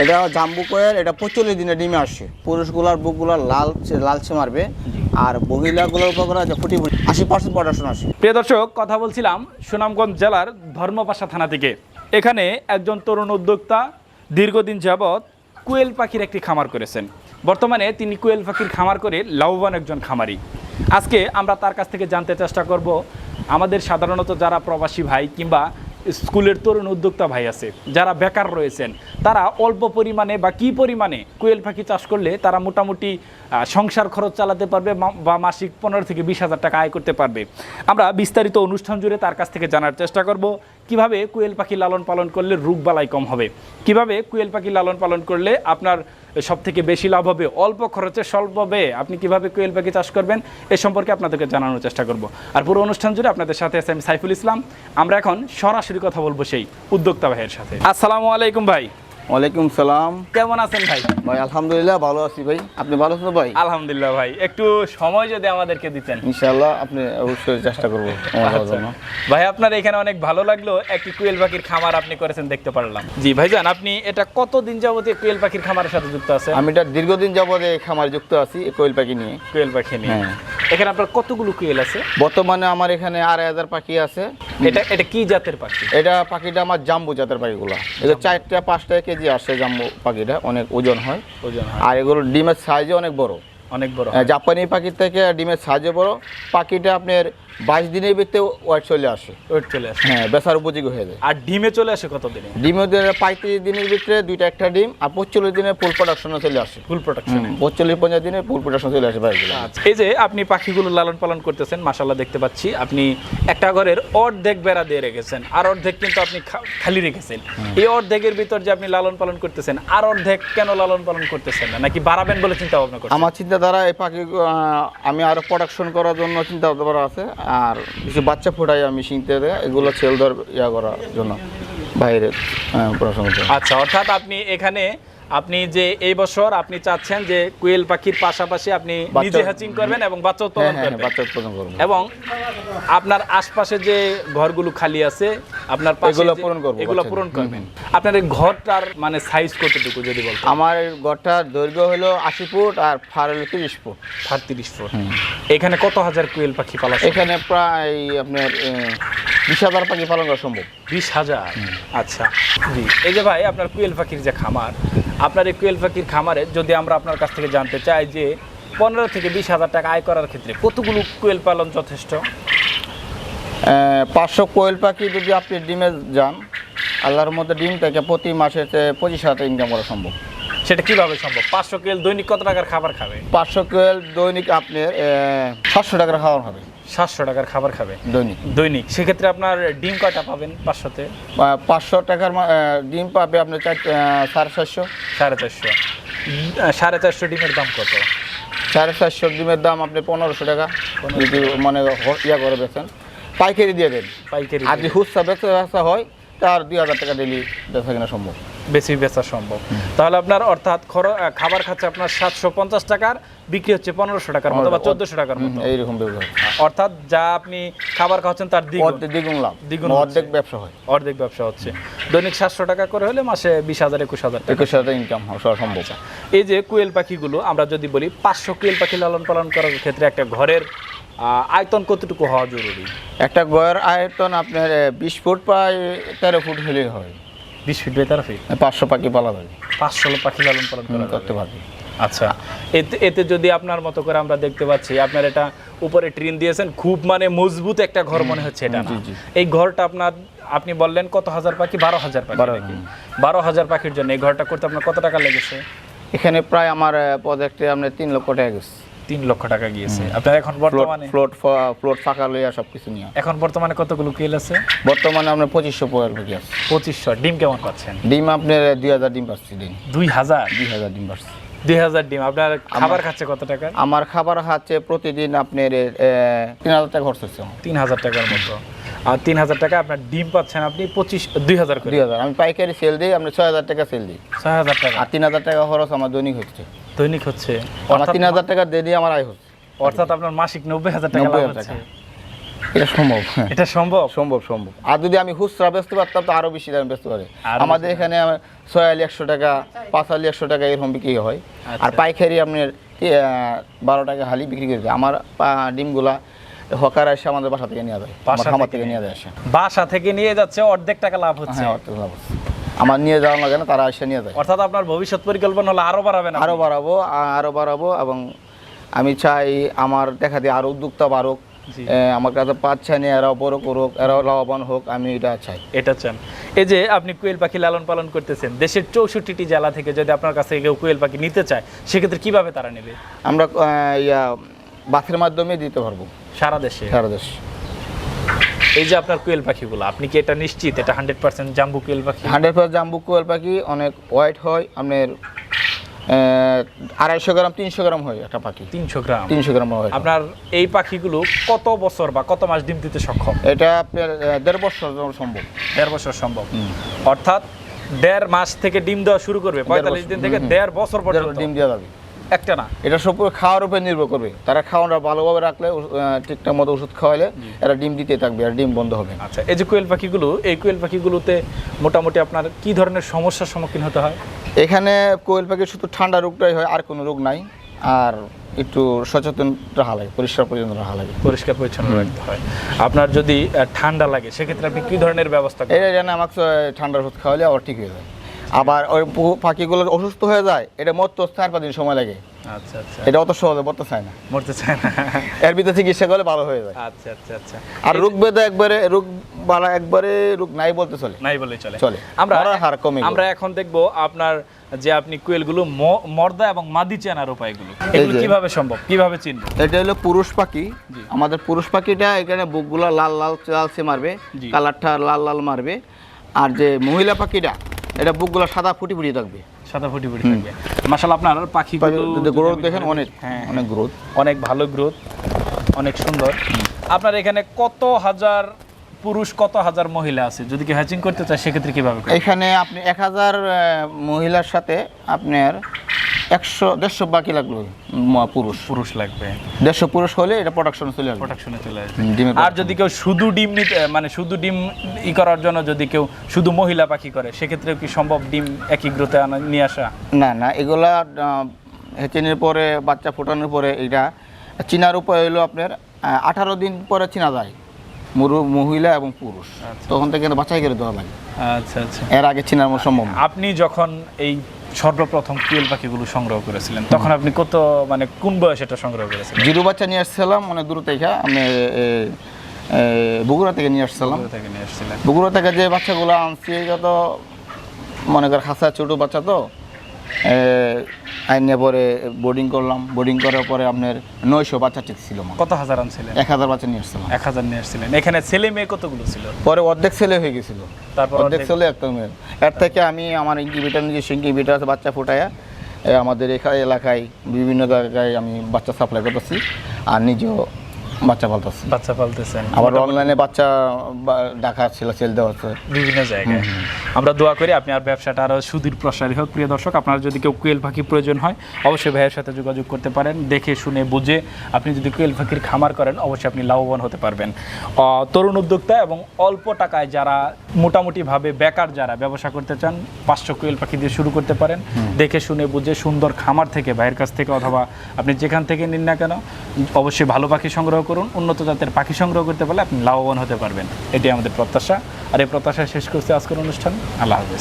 এটা জাম্বু কোয়েল এটা পঁচল্লিশ দিনে ডিমে আসে পুরুষগুলার বুকগুলার লাল লালচে মারবে। আর মহিলাগুলোর উপর ফুটি ফুটি। আশি পার্সেন্ট প্রোডাকশন আসে প্রিয় দর্শক কথা বলছিলাম সুনামগঞ্জ জেলার ধর্মপাশা থানা থেকে। এখানে একজন তরুণ উদ্যোক্তা দীর্ঘদিন যাবৎ কুয়েল পাখির একটি খামার করেছেন। বর্তমানে তিনি কুয়েল পাখির খামার করে লাভবান একজন খামারি। আজকে আমরা তার কাছ থেকে জানতে চেষ্টা করব আমাদের সাধারণত যারা প্রবাসী ভাই কিংবা স্কুলের তরুণ উদ্যোক্তা ভাই আছে, যারা বেকার রয়েছেন, তারা অল্প পরিমাণে বা কি পরিমাণে কুয়েল পাখি চাষ করলে তারা মোটামুটি সংসার খরচ চালাতে পারবে বা মাসিক পনেরো থেকে বিশ হাজার টাকা আয় করতে পারবে। আমরা বিস্তারিত অনুষ্ঠান জুড়ে তার কাছ থেকে জানার চেষ্টা করব। কীভাবে কুয়েল পাখি লালন পালন করলে রোগ বালাই কম হবে? কীভাবে কুয়েল পাখি লালন পালন করলে আপনার সব থেকে বেশি লাভ হবে? অল্প খরচে, স্বল্প ব্যয়ে আপনি কীভাবে কুয়েল পাখি চাষ করবেন? এ সম্পর্কে আপনাদেরকে জানানোর চেষ্টা করব। আর পুরো অনুষ্ঠান জুড়ে আপনাদের সাথে আছে আমি সাইফুল ইসলাম। আমরা এখন সরাসরি কথা বলব সেই উদ্যোক্তা ভাইয়ের সাথে। আসসালামু আলাইকুম ভাই। ওয়ালাইকুম সালাম। কেমন আছেন ভাই? ভাই আলহামদুলিল্লাহ ভালো আছি ভাই। আপনি ভালো আছেন ভাই? আলহামদুলিল্লাহ ভাই। একটু সময় যদি আমাদেরকে দিতেন। ইনশাল্লাহ আপনি অবশ্যই চেষ্টা করব। আচ্ছা। ভাই আপনার এখানে অনেক ভালো লাগল। একটি কুয়েল পাখির খামার আপনি করেছেন দেখতে পারলাম। জি ভাইজান আপনি এটা কতদিন যাবতীয় কুয়েল পাখির খামারের সাথে যুক্ত আছেন? আমি এটা দীর্ঘদিন এই খামার যুক্ত আছি কোয়েল পাখি নিয়ে। কুয়েল পাখি নিয়ে। হ্যাঁ। এখানে আপনার কতগুলো কুয়েল আছে? বর্তমানে আমার এখানে আড়াই হাজার পাখি আছে। এটা এটা কি জাতের পাখি? এটা পাখিটা আমার জাম্বু জাতের পাখিগুলো। এটা চারটা পাঁচটা কেজি আসে জাম্বু পাখিটা অনেক ওজন হয়। ওজন হয়। আর এগুলো ডিমের সাইজে অনেক বড়। অনেক বড় জাপানি পাখির থেকে ডিমের সাইজে বড়। পাখিটা আপনার বাইশ দিনের ভিতরে ওয়াইট চলে আসে। ওয়েট চলে আসে। হ্যাঁ বেচার উপযোগী হয়ে যায়। আর ডিমে চলে আসে কত দিনে ডিমের পঁয়ত্রিশ দিনের ভিতরে দুইটা একটা ডিম আর পঁচিশ দিনে ফুল প্রোডাকশনে চলে আসে। ফুল প্রোটেকশন পঁচিশ পঞ্চাশ দিনে ফুল প্রোডাকশন চলে আসে পাখিগুলো এই যে আপনি পাখিগুলো লালন পালন করতেছেন মাশাল্লাহ দেখতে পাচ্ছি আপনি একটা ঘরের অর্ধেক বেড়া দিয়ে রেখেছেন আর অর্ধেক কিন্তু আপনি খালি রেখেছেন। এই অর্ধেকের ভিতর যে আপনি লালন পালন করতেছেন আর অর্ধেক কেন লালন পালন করতেছেন না? নাকি বাড়াবেন বলে চিন্তা ভাবনা করছেন? আমার চিন্তাধারা এই পাখি আমি আরও প্রোডাকশন করার জন্য চিন্তা ভাবনা আছে। আর কিছু বাচ্চা ফোটাই আমি শিখতে এগুলো ছেল ধর ইয়া করার জন্য, বাইরে পড়াশোনা করতে। আচ্ছা অর্থাৎ আপনি এখানে আপনি যে এই বছর আপনি চাচ্ছেন যে কুয়েল পাখির পাশাপাশি আপনি নিজে হ্যাচিং করবেন এবং বাচ্চা হ্যাঁ উৎপাদন হ্যাঁ করবেন। বাচ্চা উৎপাদন করবেন এবং আপনার আশপাশে যে ঘরগুলো খালি আছে আপনার এগুলো পূরণ করব, এগুলো পূরণ করবেন। আপনার এই ঘরটার মানে সাইজ কতটুকু যদি বলতেন? আমার ঘরটার দৈর্ঘ্য হলো আশি ফুট আর ফার হলো তিরিশ ফুট। সাতত্রিশ ফুট। এখানে কত হাজার কুয়েল পাখি পালা? এখানে প্রায় আপনার বিশ হাজার পাখি পালন করা সম্ভব। বিশ হাজার? আচ্ছা। জি। এই যে ভাই আপনার কুয়েল পাখির যে খামার আপনার এই কুয়েল পাখির খামারে যদি আমরা আপনার কাছ থেকে জানতে চাই যে পনেরো থেকে বিশ হাজার টাকা আয় করার ক্ষেত্রে কতগুলো কুয়েল পালন যথেষ্ট? পাঁচশো কোয়েল পাখি যদি আপনি ডিমে যান, আল্লাহর মধ্যে ডিম থেকে প্রতি মাসে পঁচিশ হাজার ইনকাম করা সম্ভব। সেটা কীভাবে সম্ভব? পাঁচশো কুয়েল দৈনিক কত টাকার খাবার খাবে? পাঁচশো কোয়েল দৈনিক আপনার সাতশো টাকার খাওয়ার হবে। সাতশো টাকার খাবার খাবে? দৈনিক। দৈনিক। সেক্ষেত্রে আপনার ডিম কয়টা পাবেন পাঁচশোতে? পাঁচশো টাকার ডিম পাবে আপনার চার সাড়ে চারশো। সাড়ে চারশো। সাড়ে চারশো ডিমের দাম কত? সাড়ে চারশো ডিমের দাম আপনি পনেরোশো টাকা। যদি মানে ইয়া করে বেছেন পাইকারি দিয়ে দেন। পাইকারি আর যদি হুসা বেচা হয় তার দুই হাজার টাকা ডেলি বেচা কিনা সম্ভব। বেশি বেচা সম্ভব। তাহলে আপনার অর্থাৎ খাবার খাচ্ছে আপনার সাতশো পঞ্চাশ টাকার বিক্রি হচ্ছে পনেরোশো টাকার মতো বা চোদ্দশো টাকার মতো। এইরকম অর্থাৎ যা আপনি খাবার খাওয়াচ্ছেন তার দ্বিগুণ। লাভ। দ্বিগুণ অর্ধেক ব্যবসা হয়। অর্ধেক ব্যবসা হচ্ছে। দৈনিক সাতশো টাকা করে হলে মাসে বিশ হাজার একুশ হাজার একুশ হাজার ইনকাম হওয়া সম্ভব। এই যে কুয়েল পাখিগুলো আমরা যদি বলি পাঁচশো কুয়েল পাখি লালন পালন করার ক্ষেত্রে একটা ঘরের আয়তন কতটুকু হওয়া জরুরি? একটা গয়ের আয়তন আপনার বিশ ফুট প্রায় তেরো ফুট হলেই হয়। বিশ ফিট বেতার ফিট পাঁচশো পাখি পালা যাবে পাঁচশো পাখি লালন পালন করা করতে পারবে। আচ্ছা এতে এতে যদি আপনার মতো করে আমরা দেখতে পাচ্ছি আপনার এটা উপরে ট্রিন দিয়েছেন খুব মানে মজবুত একটা ঘর মনে হচ্ছে এটা। এই ঘরটা আপনার আপনি বললেন কত হাজার পাখি? বারো হাজার পাখি? বারো হাজার পাখির জন্য এই ঘরটা করতে আপনার কত টাকা লেগেছে? এখানে প্রায় আমার প্রজেক্টে আপনার তিন লক্ষ টাকা গেছে। তিন লক্ষ টাকা গিয়েছে। আপনার এখন বর্তমানে ফ্লোট ফ্লোট ফাঁকা লইয়া সব কিছু নিয়ে। এখন বর্তমানে কতগুলো কেল আছে? বর্তমানে আপনার পঁচিশশো পয়ের পাখি আছে। পঁচিশশো। ডিম কেমন পাচ্ছেন? ডিম আপনার দুই হাজার ডিম পাচ্ছি দিন দুই হাজার? দুই হাজার ডিম পাচ্ছি। দুই হাজার ডিম। আপনার খাবার খাচ্ছে কত টাকা? আমার খাবার খাচ্ছে প্রতিদিন আপনার তিন হাজার টাকা খরচ হচ্ছে। তিন হাজার টাকার মতো। আর তিন হাজার টাকা আপনার ডিম পাচ্ছেন আপনি পঁচিশ দুই হাজার দুই হাজার। আমি পাইকারি সেল দিই আপনার ছয় হাজার টাকা সেল দিই। ছয় হাজার টাকা। আর তিন হাজার টাকা খরচ আমার দৈনিক হচ্ছে। দৈনিক হচ্ছে আমার তিন হাজার টাকা আমার আয় হচ্ছে। অর্থাৎ আপনার মাসিক নব্বই হাজার টাকা লাভ হচ্ছে। এটা সম্ভব হ্যাঁ। এটা সম্ভব? সম্ভব সম্ভব। আর যদি আমি বেচতে পারতাম তো আরও বেশি দামে বেচতে পারি। আমাদের এখানে আমার ছয় আলি একশো টাকা পাঁচ আলি একশো টাকা এরকম বিক্রি হয়। আর আচ্ছা। পাইকারি আপনার বারো টাকা হালি বিক্রি করে আমার ডিমগুলা হকার এসে আমাদের বাসা থেকে নিয়ে যায়। বাসা আমার খামার থেকে নিয়ে যায় আসে বাসা থেকে নিয়ে যাচ্ছে অর্ধেক টাকা লাভ হচ্ছে। হ্যাঁ অর্থ লাভ আছে। আমার নিয়ে যাওয়া লাগে না তারা এসে নিয়ে যায়। অর্থাৎ আপনার ভবিষ্যৎ পরিকল্পনা হলো আরও বাড়াবেন আরও বাড়াবো আ- আরও বাড়াবো এবং আমি চাই আমার দেখা দিয়ে আরও উদ্যোক্তা বাড়ুক। আমার কাছে পাচ্ছা নিয়ে এরাও বড় করুক এরাও লাভবান হোক আমি এটা চাই। এটা চান। এই যে আপনি কোয়েল পাখি লালন পালন করতেছেন দেশের চৌষট্টিটি জেলা থেকে যদি আপনার কাছ কেউ কোয়েল পাখি নিতে চায় সেক্ষেত্রে কীভাবে তারা নেবে? আমরা ইয়া বাসের মাধ্যমে দিতে পারব। সারা দেশে? সারা দেশ। এই যে আপনার কোয়েল পাখিগুলো আপনি কি এটা নিশ্চিত? এটা হান্ড্রেড পার্সেন্ট জাম্বু কোয়েল পাখি? হান্ড্রেড পার্সেন্ট জাম্বু কোয়েল পাখি অনেক ওয়াইট হয় আপনার আড়াইশো গ্রাম তিনশো গ্রাম হয় একটা পাখি। তিনশো গ্রাম। তিনশো গ্রাম হয় আপনার এই পাখিগুলো কত বছর বা কত মাস ডিম দিতে সক্ষম? এটা আপনার দেড় বছর সম্ভব। দেড় বছর সম্ভব। অর্থাৎ দেড় মাস থেকে ডিম দেওয়া শুরু করবে পঁয়তাল্লিশ দিন থেকে দেড় বছর পর্যন্ত। ডিম দেওয়া যাবে। একটা না। এটা সব খাওয়ার উপর নির্ভর করবে। তারা খাওয়াটা ভালোভাবে রাখলে ঠিকঠাক মতো ওষুধ খাওয়ালে এরা ডিম দিতে থাকবে আর ডিম বন্ধ হবে আচ্ছা এই যে কোয়েল পাখিগুলো এই কোয়েল পাখিগুলোতে মোটামুটি আপনার কি ধরনের সমস্যার সম্মুখীন হতে হয়? এখানে কোয়েল পাখি শুধু ঠান্ডা রোগটাই হয় আর কোনো রোগ নাই। আর একটু সচেতন রাখা লাগে পরিষ্কার পরিচ্ছন্ন রাখা লাগে। পরিষ্কার পরিচ্ছন্ন রাখতে হয়। আপনার যদি ঠান্ডা লাগে সেক্ষেত্রে আপনি কি ধরনের ব্যবস্থা এটা জানে আমাকে ঠান্ডার ওষুধ খাওয়ালে আবার ঠিক হয়ে যায়। আবার ওই পাখিগুলো অসুস্থ হয়ে যায় এটা মরতে চার পাঁচ দিন সময় লাগে। আচ্ছা আচ্ছা। এটা অত সহজে মরতে চায় না। মরতে চায় না। এর ভিতরে চিকিৎসা করলে ভালো হয়ে যায়। আচ্ছা আচ্ছা আচ্ছা। আর রোগ বেদে একবারে রোগ বালা একবারে রোগ নাই বলতে চলে। নাই বলে চলে। চলে। আমরা হার কমে আমরা এখন দেখব আপনার যে আপনি কোয়েলগুলো মর্দা এবং মাদি চেনার উপায়গুলো। এগুলো কীভাবে সম্ভব? কীভাবে চিনব? এটা হলো পুরুষ পাখি। আমাদের পুরুষ পাখিটা এখানে বুকগুলো লাল লাল লালচে মারবে। কালারটা লাল লাল মারবে। আর যে মহিলা পাখিটা এটা বুকগুলো সাদা ফুটি ফুটি থাকবে। সাদা ফুটি ফুটি থাকবে। মাশাআল্লাহ আপনার যদি গ্রোথ দেখেন অনেক হ্যাঁ অনেক গ্রোথ অনেক ভালো গ্রোথ অনেক সুন্দর। আপনার এখানে কত হাজার পুরুষ কত হাজার মহিলা আছে? যদি কি হ্যাচিং করতে চায় সেক্ষেত্রে কীভাবে এখানে আপনি এক হাজার মহিলার সাথে আপনার একশো দেড়শো বাকি লাগল উম, পুরুষ পুরুষ লাগবে। দেড়শো পুরুষ হলে এটা প্রোডাকশন চলে আসবে। প্রোটেকশনে চলে আসবে। ডিমের আর যদি কেউ শুধু ডিম নিতে মানে শুধু ডিম ই করার জন্য যদি কেউ শুধু মহিলা পাখি করে সেক্ষেত্রে কি সম্ভব ডিম আনা নিয়ে আসা? না না এগুলা হেচেনের পরে বাচ্চা ফোটানোর পরে এটা চিনার উপায় হলো আপনার আঠারো দিন পরে চিনা যায়। মুরু মহিলা এবং পুরুষ। আচ্ছা। তখন থেকে বাছাই করে দেওয়া লাগে। আচ্ছা আচ্ছা। এর আগে চিনার সম্ভব আপনি যখন এই সর্বপ্রথম কুয়েল পাখিগুলো সংগ্রহ করেছিলেন। তখন আপনি কত মানে কোন বয়সে এটা সংগ্রহ করেছিলেন? জিরো বাচ্চা নিয়ে আসছিলাম মানে দূর থেকে। আমি বগুড়া থেকে নিয়ে আসছিলাম। থেকে নিয়ে এসেছিলেন বগুড়া থেকে যে বাচ্চাগুলো আনছি এটা তো মনে কর খাসা ছোটো বাচ্চা তো আইনে পরে বোর্ডিং করলাম। বোর্ডিং করার পরে আপনার নয়শো বাচ্চা ঠিক ছিল কত হাজার আনছিলেন? এক হাজার বাচ্চা নিয়ে আসছিলাম। এক হাজার নিয়ে এসেছিলেন এখানে ছেলে মেয়ে কতগুলো ছিল? পরে অর্ধেক ছেলে হয়ে গেছিল। তারপর অর্ধেক অর্ধেক- ছেলে একটা মেয়ে। এর থেকে আমি আমার ইনকিউবেটার নিজস্ব ইনকিউবেটার আছে বাচ্চা ফুটায়া আমাদের এখানে এলাকায় বিভিন্ন জায়গায় আমি বাচ্চা সাপ্লাই করতেছি। আর নিজেও বাচ্চা পালতেছি। বাচ্চা পালতেছেন। আবার অনলাইনে বাচ্চা ডাকা ছিল সেল দেওয়া হচ্ছে বিভিন্ন জায়গায়। আমরা দোয়া করি আপনি আর ব্যবসাটা আরও সুদূর প্রসারী হোক। প্রিয় দর্শক আপনার যদি কেউ কোয়েল পাখি প্রয়োজন হয় অবশ্যই ভাইয়ের সাথে যোগাযোগ করতে পারেন। দেখে শুনে বুঝে আপনি যদি কোয়েল পাখির খামার করেন অবশ্যই আপনি লাভবান হতে পারবেন। তরুণ উদ্যোক্তা এবং অল্প টাকায় যারা মোটামুটিভাবে বেকার যারা ব্যবসা করতে চান পাঁচশো কোয়েল পাখি দিয়ে শুরু করতে পারেন। দেখে শুনে বুঝে সুন্দর খামার থেকে ভাইয়ের কাছ থেকে অথবা আপনি যেখান থেকে নিন না কেন অবশ্যই ভালো পাখি সংগ্রহ করুন। উন্নত জাতের পাখি সংগ্রহ করতে পারলে আপনি লাভবান হতে পারবেন। এটি আমাদের প্রত্যাশা। আর এই প্রত্যাশা শেষ করছে আজকের অনুষ্ঠান। আল্লাহ হাফেজ।